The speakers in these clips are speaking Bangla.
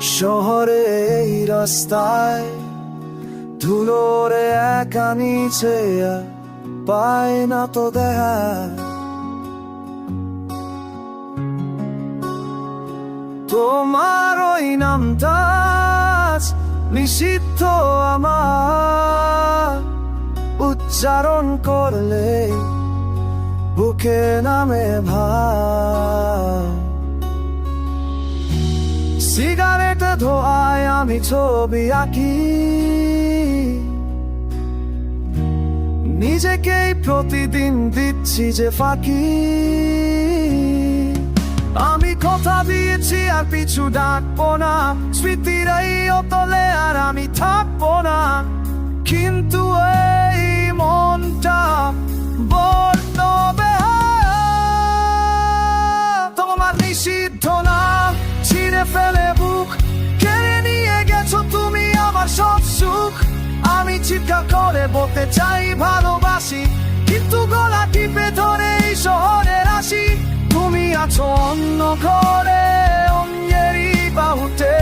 শহরে এই রাস্তায় ধুলোরে একা নিচে পায় না তো দেখা তোমার ওই নামটা নিষিদ্ধ আমার। উচ্চারণ করলে বুকে নামে ভাই ছবি আঁকি। নিজেকেই প্রতিদিন দিচ্ছি যে ফাঁকি। আমি কথা দিয়েছি আর পিছু ডাকবো না। স্মৃতির এই অতলে আর আমি থাকব না। কিন্তু এই ভালোবাসি, কিন্তু গলা টিপে ধরে এই শহরে আসি তুমি আছো অন্য ঘরে অন্যেরই বাহুতে।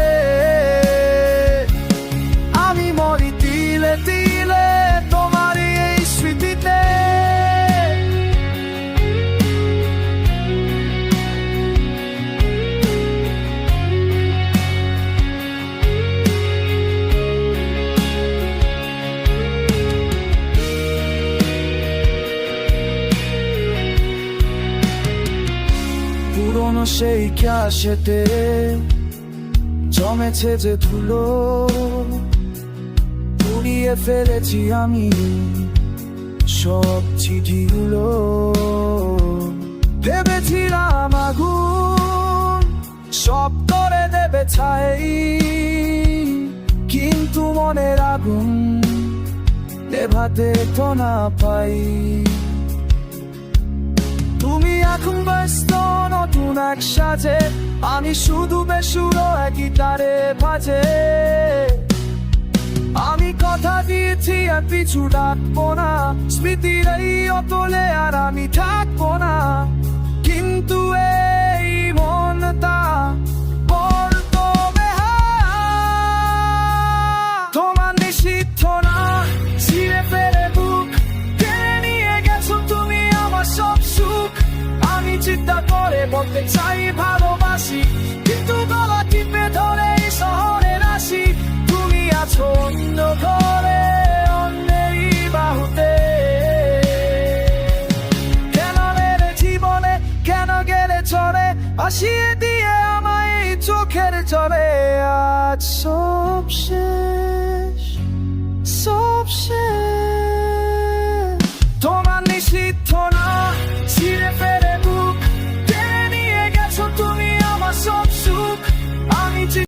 আমি মরি তিলে তিলে পুরনো সেই ক্যাশেতে জমেছে যে ধুলো। পুড়িয়ে ফেলেছি আমি সব চিঠিগুলো। ভেবেছিলাম আগুন সব করে দেবে ছাই, কিন্তু মনের আগুন নেভাতে তো না পাই। এক সাজে, আমি শুধু বেসুরো এক তারে বাজে আমি কথা দিয়েছি আর পিছু ডাকবো না, স্মৃতির এই অতলে আর আমি থাকব আসিয়ে দিয়ে আমায় চোখের চলে আজ সব শেষ সব শেষ। তোমার নিষিদ্ধ না ছিঁড়ে